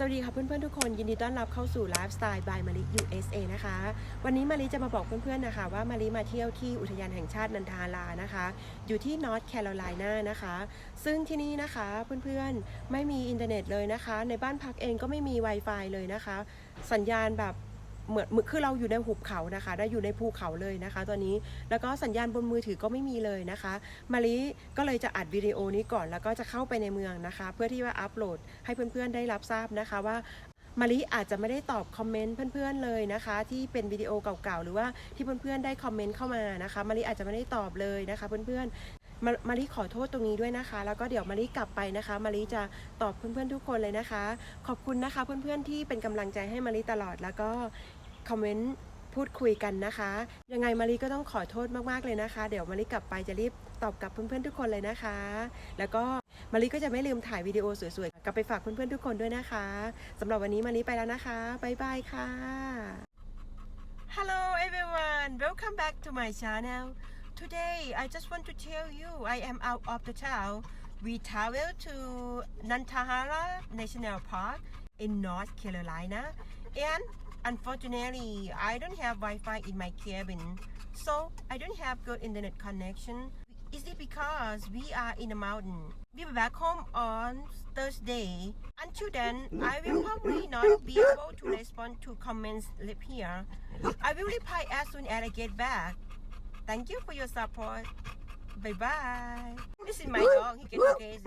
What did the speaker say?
สวัสดีค่ะเพื่อนๆทุกคนยินดีต้อนรับเข้าสู่ไลฟ์สไตล์ by มาริ USA นะคะ วันนี้มาริจะมาบอกเพื่อนๆนะคะ ว่ามาริมาเที่ยวที่อุทยานแห่งชาตินันทารานะคะ อยู่ที่นอร์ทแคโรไลนานะคะ ซึ่งที่นี่นะคะเพื่อนๆไม่มีอินเทอร์เน็ตเลยนะคะ ในบ้านพักเองก็ไม่มี Wi-Fi เลยนะคะ สัญญาณแบบ เหมือนคือเราอยู่ในหุบเขานะคะได้อยู่ในภูเขาเลยนะคะ ตอนนี้แล้วก็สัญญาณบนมือถือก็ไม่มีเลยนะคะมาริก็เลยจะอัดวิดีโอนี้ก่อนแล้วก็จะเข้าไปในเมืองนะคะ เพื่อที่ว่าอัปโหลดให้เพื่อนๆได้รับทราบนะคะว่ามาริอาจจะไม่ได้ตอบคอมเมนต์เพื่อนๆเลยนะคะ ที่เป็นวิดีโอเก่าๆหรือว่าที่เพื่อนๆได้คอมเมนต์เข้ามานะคะมาริอาจจะไม่ได้ตอบเลยนะคะ เพื่อนๆมามาริขอโทษตรงนี้ด้วยนะคะ แล้วก็เดี๋ยวมาริกลับไปนะคะมาริจะตอบเพื่อนๆทุกคนเลยนะคะ ขอบคุณนะคะ เพื่อนๆที่เป็นกำลังใจให้มาริตลอดแล้วก็ คอมเมนต์พูดคุยกันนะคะ ยังไงมารีก็ต้องขอโทษมากๆเลยนะคะ เดี๋ยวมารีกลับไปจะรีบตอบกลับเพื่อนๆทุกคนเลยนะคะ แล้วก็มารีก็จะไม่ลืมถ่ายวิดีโอสวยๆกลับไปฝากเพื่อนๆทุกคนด้วยนะคะสำหรับวันนี้มารีไปแล้วนะคะบ๊ายบายค่ะ Hello everyone welcome back to my channel today I just want to tell you I am out of the town we travel to Nantahara National Park in North Carolina and unfortunately I don't have Wi-Fi in my cabin so I don't have good internet connection. Is it because we are in the mountain? We will be back home on Thursday. Until then I will probably not be able to respond to comments left here. I will reply as soon as I get back. Thank you for your support. Bye bye this is my dog. He gets crazy